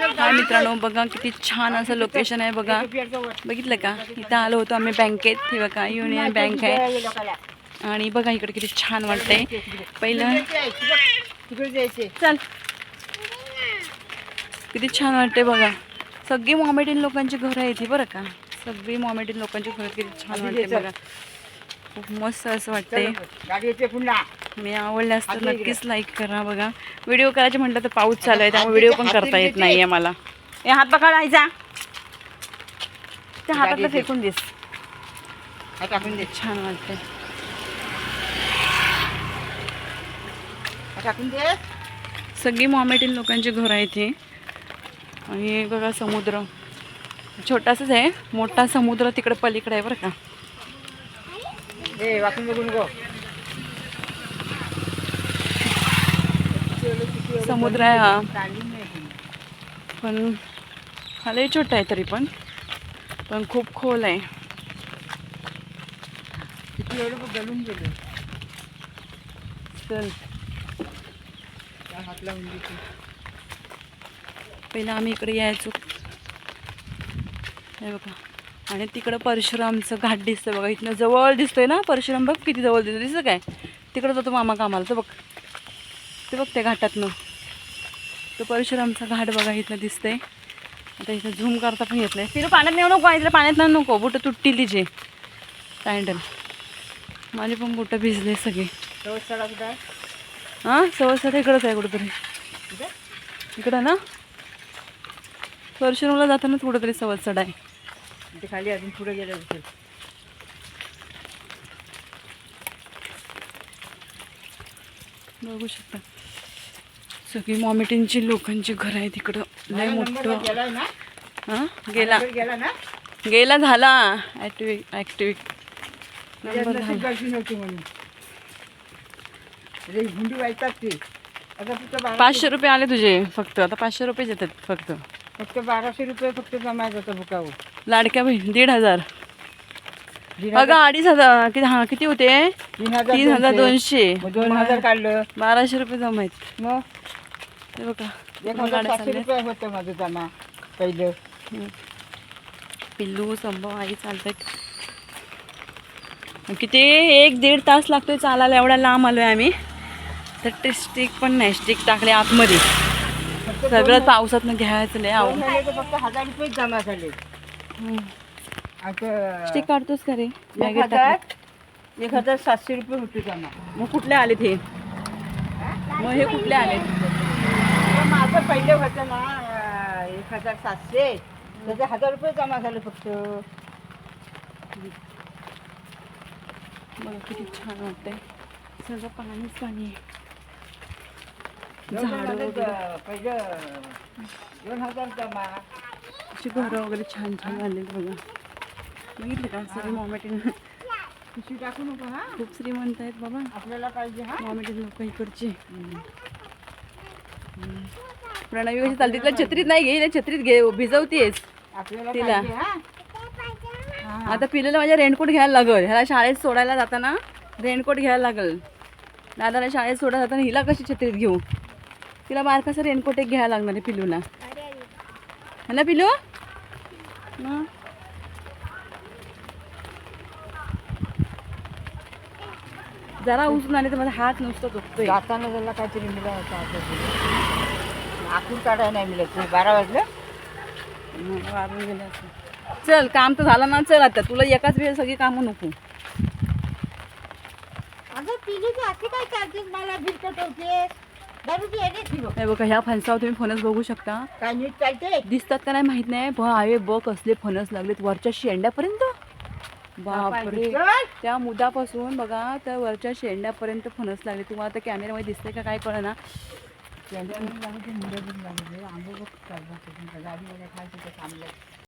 हा मित्रांनो बघा किती छान असं लोकेशन आहे बघा. बघितलं का? इथं आलो होतो आम्ही बँकेत हे बघा युनियन बँक आहे. आणि बघा इकडे किती छान वाटतंय. पहिलं चल. किती छान वाटते बघा. सगळी मॉमेडियन लोकांची घरं आहेत बरं का? सगळी मॉमेडियन लोकांची घरं किती छान वाटते बघा. खूप मस्त असं वाटतंय. मी आवडल्यास तर नक्कीच लाईक करा बघा. व्हिडिओ करायचे म्हटलं तर पाऊस चालू आहे त्यामुळे व्हिडिओ पण करता येत नाही आहे मला. हे हात पकडायचा त्या हातातलं फेकून दिस. टाकून दे. छान वाटतंय. हा टाकून दे. सगळी मॉमेटिन लोकांची घरं आहेत हे. आणि हे बघा समुद्र. छोटासाच आहे मोठा समुद्र तिकडे पलीकडे आहे बरं का. ए वाकून बघून गो. समुद्र आहे हा. पण हा लय छोटा आहे तरी पण. पण खूप खोल आहे. किती एवढं गलून गेले. चल. त्या हात लावून देते पहिलं आम्ही इकडे यायचो. हे बघा. आणि तिकडं परशुरामचं घाट दिसतं बघा. इथनं जवळ दिसतोय ना परशुराम? बघ किती जवळ दिसतं दिसतं काय? तिकडं जातो मामा कामाला. तर बघ. ते बघ त्या घाटातनं. तो परशुरामचा घाट बघा इथनं दिसतंय. आता इथं झूम करता पण येत नाही. तिथं पाण्यात नेऊ नको इथलं पाण्यात नेऊ नको. बुटं तुटतील तिचे. सँडल माझे पण बुटं भिजले सगळे. हां? सवसाट इकडंच आहे कुठंतरी. कुठे इकडं ना? परशुरामला जातानाच कुठंतरी सवत चढ आहे. ते खाली अजून पुढे गेलं असेल बघू शकता. सगळी मॉमेटिनची लोकांची घर आहे तिकडं लय मोठं. हां? गेला. गेला ना? गेला झाला. ॲक्टिव्ह ॲक्टिव्ह गर्दी नव्हती म्हणून. पाचशे रुपये आले तुझे फक्त. आता पाचशे रुपये येतात फक्त. फक्त बाराशे रुपये फक्त जमायचं होतं बुकावं लाडक्या बहीण दीड हजार. अगं अडीच हजार. किती हां किती होते? तीन हजार तीन हजार दोनशे. मग दोन हजार काढलं. बाराशे रुपये जमायत मग? ते बघा. एक मग हजार गाड्या सातशे चालल्या. रुपये होतं माझं जमा पहिलं. पिल्लू संभव आई चालतात किती? एक दीड तास लागतोय चालायला. एवढा लांब आलोय आम्ही. तर ते स्टिक पण नाही. स्टिक टाकले आतमध्ये. सगळं पावसातनं घ्यायचं तर फक्त हजार रुपये जमा झाले. स्टिक काढतोस का रे? एक हजार सातशे रुपये होते जमा. मग कुठले आलेत हे? मग हे कुठले तर माझं पहिले होतं ना एक हजार सातशे. त्याचे हजार रुपये जमा झाले फक्त. बघा किती छान वाटतंय. सगळं पाणीच पाणी आहे. झाडं वगैरे. तर पहिलं दोन हजार जमा अशी घरं वगैरे छान छान आलेत बघा. बघितले का? सगळे मॉमेटिन. पिशवी टाकू नको हा? खूप श्रीमंत आहेत बाबा. आपल्याला पाहिजे हा? मॉमेटिन लोक इकडचे प्रणवी कशी चालते? तिला छत्रीत नाही घे तिला छत्रीत घे भिजवतीयस आपल्याला तिला. हा. हा. आता पिलेला माझ्या रेनकोट घ्यायला लागल. ह्याला शाळेत सोडायला जाताना रेनकोट घ्यायला लागल. दादाला शाळेत सोडायला जाताना हिला कशी छत्रीत घेऊ? तिला बारकासा रेनकोट एक घ्यायला लागणार आहे पिलूला. है ना पिलू? मग? जरा उचलून आले तर माझा हात नुसतं दुखतोय. जाताना त्याला काहीतरी होतं आपल्याकडे. आखून काढायला नाही मिळत. ते बारा वाजलं? गेले. चल काम तर झालं ना चल आता. तुला एकाच वेळ सगळी कामं नको. अगं पिलीचे असे काय चार्जेस मला बिल कटवते बघ हे बघा ह्या फणसावर तुम्ही फणस बघू शकता. दिसतात का नाही माहीत नाही ब आहे ब कसले फणस लागलेत वरच्या शेंड्यापर्यंत. बापरे. त्या मुदापासून बघा त्या वरच्या शेंड्यापर्यंत फणस लागले. तुम्हाला त्या कॅमेऱ्यामध्ये दिसतंय का काय कळना. त्यांच्या